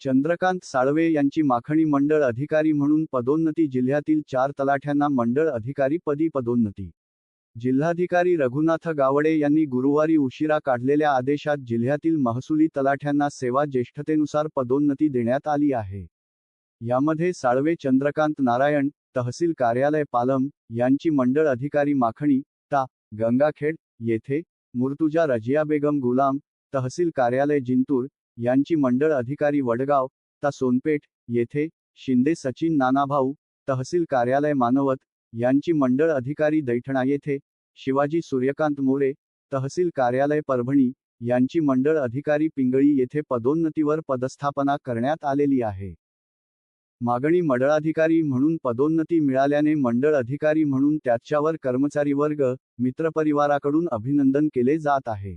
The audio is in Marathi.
चंद्रकांत साळवे यांची माखणी मंडळ अधिकारी म्हणून पदोन्नती जिल्ह्यातील चार तलाठ्यांना मंडळ अधिकारी पदी पदोन्नती. जिल्हाधिकारी रघुनाथ गावडे यांनी गुरुवारी उशिरा काढलेल्या आदेशात जिल्ह्यातील महसुली तलाठ्यांना सेवा ज्येष्ठतेनुसार पदोन्नती देण्यात आली आहे. यामध्ये साळवे चंद्रकांत नारायण तहसील कार्यालय पालम यांची मंडळ अधिकारी माखणी ता गंगाखेड येथे मुर्तुजा रजिया बेगम गुलाम तहसील कार्यालय जिंतूर यांची मंडळ अधिकारी वडगाव ता सोनपेठ येथे शिंदे सचिन नानाभाऊ तहसील कार्यालय मानवत यांची मंडळ अधिकारी दैठणा येथे शिवाजी सूर्यकांत मोरे तहसील कार्यालय परभणी यांची मंडळ अधिकारी पिंगळी येथे पदोन्नतीवर पदस्थापना करण्यात आलेली आहे. मागणी मंडळाधिकारी म्हणून पदोन्नती मिळाल्याने मंडळ अधिकारी म्हणून त्याच्यावर कर्मचारी वर्ग मित्रपरिवाराकडून अभिनंदन केले जात आहे.